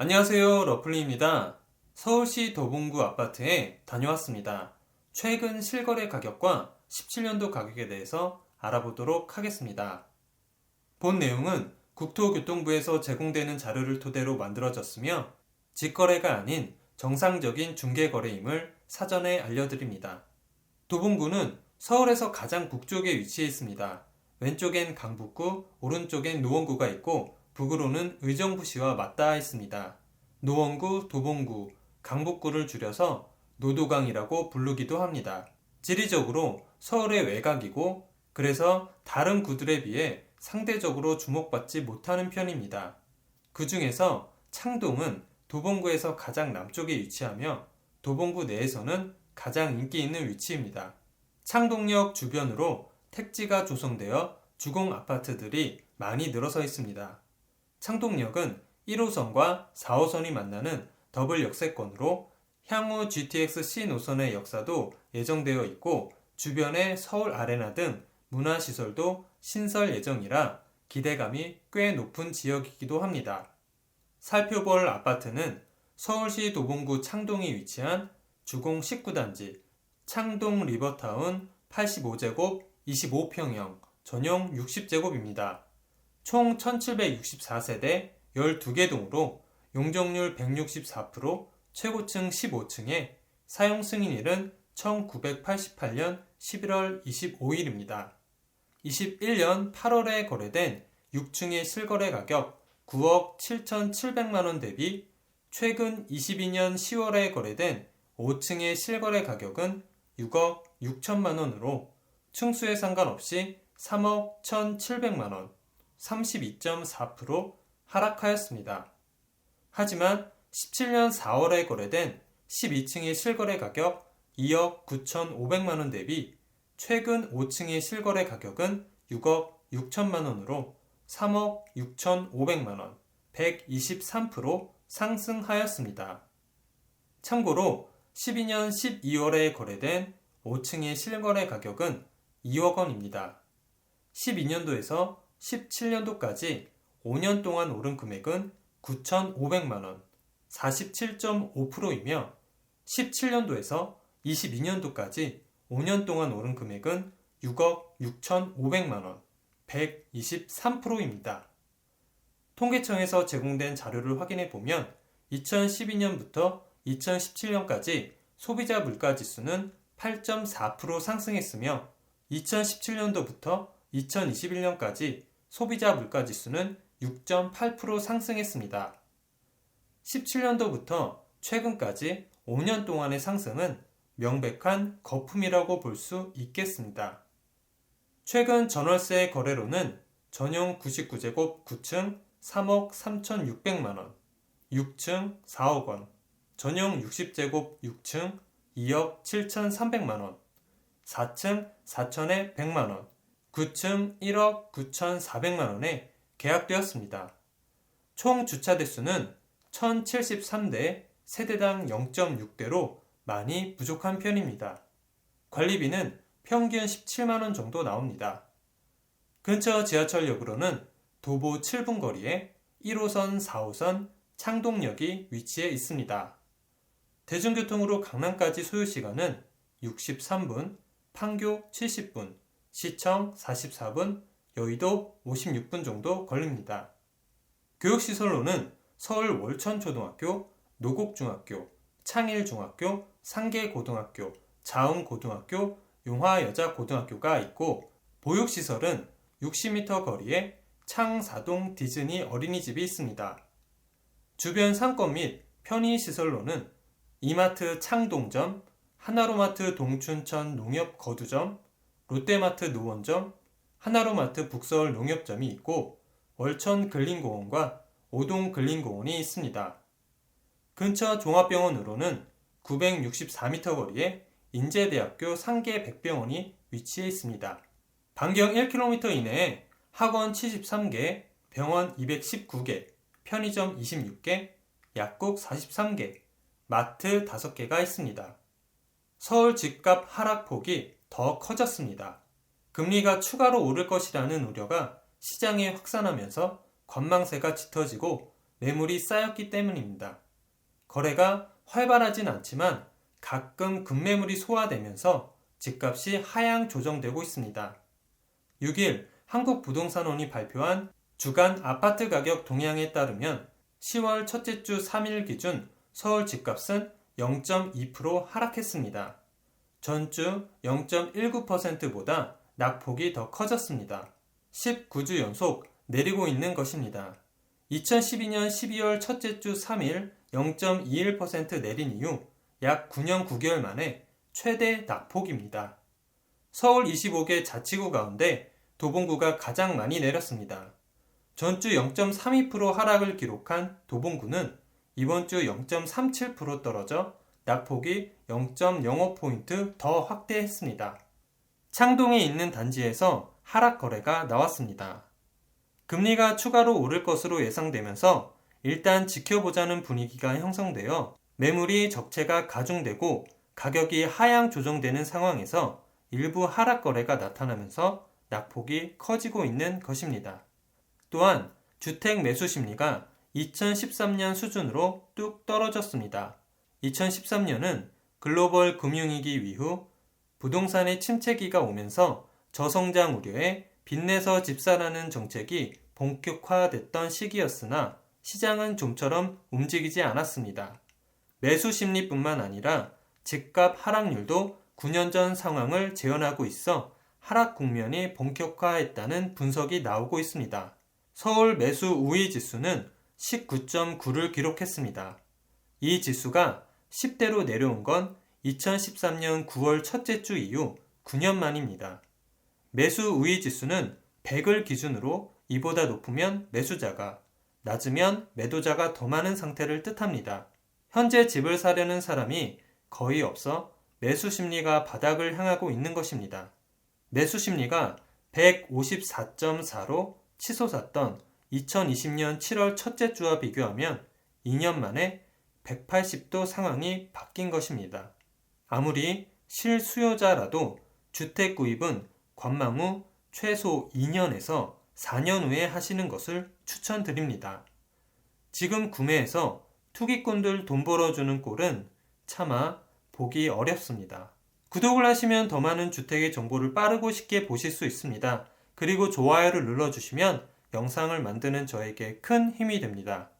안녕하세요. 러플리입니다. 서울시 도봉구 아파트에 다녀왔습니다. 최근 실거래 가격과 17년도 가격에 대해서 알아보도록 하겠습니다. 본 내용은 국토교통부에서 제공되는 자료를 토대로 만들어졌으며 직거래가 아닌 정상적인 중개거래임을 사전에 알려드립니다. 도봉구는 서울에서 가장 북쪽에 위치해 있습니다. 왼쪽엔 강북구, 오른쪽엔 노원구가 있고 북으로는 의정부시와 맞닿아 있습니다. 노원구, 도봉구, 강북구를 줄여서 노도강이라고 부르기도 합니다. 지리적으로 서울의 외곽이고 그래서 다른 구들에 비해 상대적으로 주목받지 못하는 편입니다. 그 중에서 창동은 도봉구에서 가장 남쪽에 위치하며 도봉구 내에서는 가장 인기 있는 위치입니다. 창동역 주변으로 택지가 조성되어 주공 아파트들이 많이 늘어서 있습니다. 창동역은 1호선과 4호선이 만나는 더블 역세권으로 향후 GTX-C 노선의 역사도 예정되어 있고 주변에 서울 아레나 등 문화시설도 신설 예정이라 기대감이 꽤 높은 지역이기도 합니다. 살펴볼 아파트는 서울시 도봉구 창동에 위치한 주공 19단지 창동 리버타운 85제곱 25평형 전용 60제곱입니다. 총 1764세대 12개 동으로 용적률 164%, 최고층 15층에 사용 승인일은 1988년 11월 25일입니다. 21년 8월에 거래된 6층의 실거래 가격 9억 7,700만원 대비 최근 22년 10월에 거래된 5층의 실거래 가격은 6억 6천만원으로 층수에 상관없이 3억 1,700만원, 32.4% 하락하였습니다. 하지만 17년 4월에 거래된 12층의 실거래 가격 2억 9,500만 원 대비 최근 5층의 실거래 가격은 6억 6천만 원으로 3억 6,500만 원, 123% 상승하였습니다. 참고로 12년 12월에 거래된 5층의 실거래 가격은 2억 원입니다. 12년도에서 17년도까지 5년 동안 오른 금액은 9,500만 원, 47.5%이며 17년도에서 22년도까지 5년 동안 오른 금액은 6억 6,500만 원, 123%입니다. 통계청에서 제공된 자료를 확인해 보면 2012년부터 2017년까지 소비자 물가 지수는 8.4% 상승했으며 2017년도부터 2021년까지 소비자 물가 지수는 6.8% 상승했습니다. 17년도부터 최근까지 5년 동안의 상승은 명백한 거품이라고 볼 수 있겠습니다. 최근 전월세 거래로는 전용 99제곱 9층 3억 3,600만원, 6층 4억 원, 전용 60제곱 6층 2억 7,300만원, 4층 4천에 100만원, 9층 1억 9,400만 원에 계약되었습니다. 총 주차 대수는 1073대 세대당 0.6대로 많이 부족한 편입니다. 관리비는 평균 17만 원 정도 나옵니다. 근처 지하철역으로는 도보 7분 거리에 1호선, 4호선, 창동역이 위치해 있습니다. 대중교통으로 강남까지 소요 시간은 63분, 판교 70분, 시청 44분, 여의도 56분 정도 걸립니다. 교육시설로는 서울 월천초등학교, 노곡중학교, 창일중학교, 상계고등학교, 자음고등학교, 용화여자고등학교가 있고 보육시설은 60m 거리에 창사동 디즈니 어린이집이 있습니다. 주변 상권 및 편의시설로는 이마트 창동점, 하나로마트 동춘천 농협 거두점, 롯데마트 노원점, 하나로마트 북서울 농협점이 있고 월천 근린공원과 오동 근린공원이 있습니다. 근처 종합병원으로는 964m 거리에 인제대학교 상계 백병원이 위치해 있습니다. 반경 1km 이내에 학원 73개, 병원 219개, 편의점 26개, 약국 43개, 마트 5개가 있습니다. 서울 집값 하락폭이 더 커졌습니다. 금리가 추가로 오를 것이라는 우려가 시장에 확산하면서 관망세가 짙어지고 매물이 쌓였기 때문입니다. 거래가 활발하진 않지만 가끔 급매물이 소화되면서 집값이 하향 조정되고 있습니다. 6일 한국부동산원이 발표한 주간 아파트 가격 동향에 따르면 10월 첫째 주 3일 기준 서울 집값은 0.2% 하락했습니다. 전주 0.19%보다 낙폭이 더 커졌습니다. 19주 연속 내리고 있는 것입니다. 2012년 12월 첫째 주 3일 0.21% 내린 이후 약 9년 9개월 만에 최대 낙폭입니다. 서울 25개 자치구 가운데 도봉구가 가장 많이 내렸습니다. 전주 0.32% 하락을 기록한 도봉구는 이번 주 0.37% 떨어져 낙폭이 0.05포인트 더 확대했습니다. 창동에 있는 단지에서 하락 거래가 나왔습니다. 금리가 추가로 오를 것으로 예상되면서 일단 지켜보자는 분위기가 형성되어 매물이 적체가 가중되고 가격이 하향 조정되는 상황에서 일부 하락 거래가 나타나면서 낙폭이 커지고 있는 것입니다. 또한 주택 매수 심리가 2013년 수준으로 뚝 떨어졌습니다. 2013년은 글로벌 금융위기 이후 부동산의 침체기가 오면서 저성장 우려에 빚내서 집사라는 정책이 본격화됐던 시기였으나 시장은 좀처럼 움직이지 않았습니다. 매수 심리뿐만 아니라 집값 하락률도 9년 전 상황을 재현하고 있어 하락 국면이 본격화했다는 분석이 나오고 있습니다. 서울 매수 우위 지수는 19.9를 기록했습니다. 이 지수가 10대로 내려온 건 2013년 9월 첫째 주 이후 9년 만입니다. 매수 우위 지수는 100을 기준으로 이보다 높으면 매수자가, 낮으면 매도자가 더 많은 상태를 뜻합니다. 현재 집을 사려는 사람이 거의 없어 매수 심리가 바닥을 향하고 있는 것입니다. 매수 심리가 154.4로 치솟았던 2020년 7월 첫째 주와 비교하면 2년 만에 180도 상황이 바뀐 것입니다. 아무리 실수요자라도 주택 구입은 관망 후 최소 2년에서 4년 후에 하시는 것을 추천드립니다. 지금 구매해서 투기꾼들 돈 벌어주는 꼴은 차마 보기 어렵습니다. 구독을 하시면 더 많은 주택의 정보를 빠르고 쉽게 보실 수 있습니다. 그리고 좋아요를 눌러주시면 영상을 만드는 저에게 큰 힘이 됩니다.